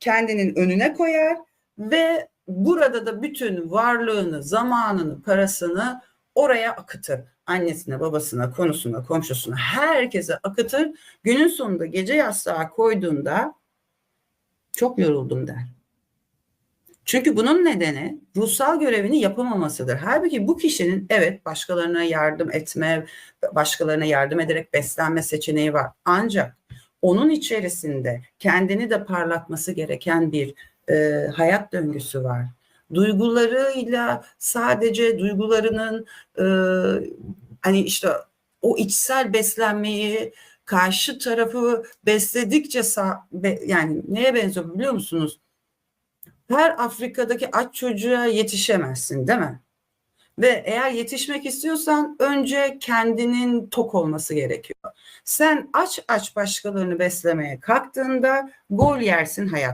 kendinin önüne koyar ve burada da bütün varlığını, zamanını, parasını oraya akıtır. Annesine, babasına, konusuna, komşusuna, herkese akıtır. Günün sonunda gece yastığa koyduğunda çok yoruldum der. Çünkü bunun nedeni ruhsal görevini yapamamasıdır. Halbuki bu kişinin evet başkalarına yardım etme, başkalarına yardım ederek beslenme seçeneği var. Ancak onun içerisinde kendini de parlatması gereken bir e, hayat döngüsü var. Duygularıyla sadece duygularının e, hani işte o içsel beslenmeyi karşı tarafı besledikçe be, yani neye benziyor biliyor musunuz? Her Afrika'daki aç çocuğa yetişemezsin değil mi? Ve eğer yetişmek istiyorsan önce kendinin tok olması gerekiyor. Sen aç aç başkalarını beslemeye kalktığında gol yersin hayat.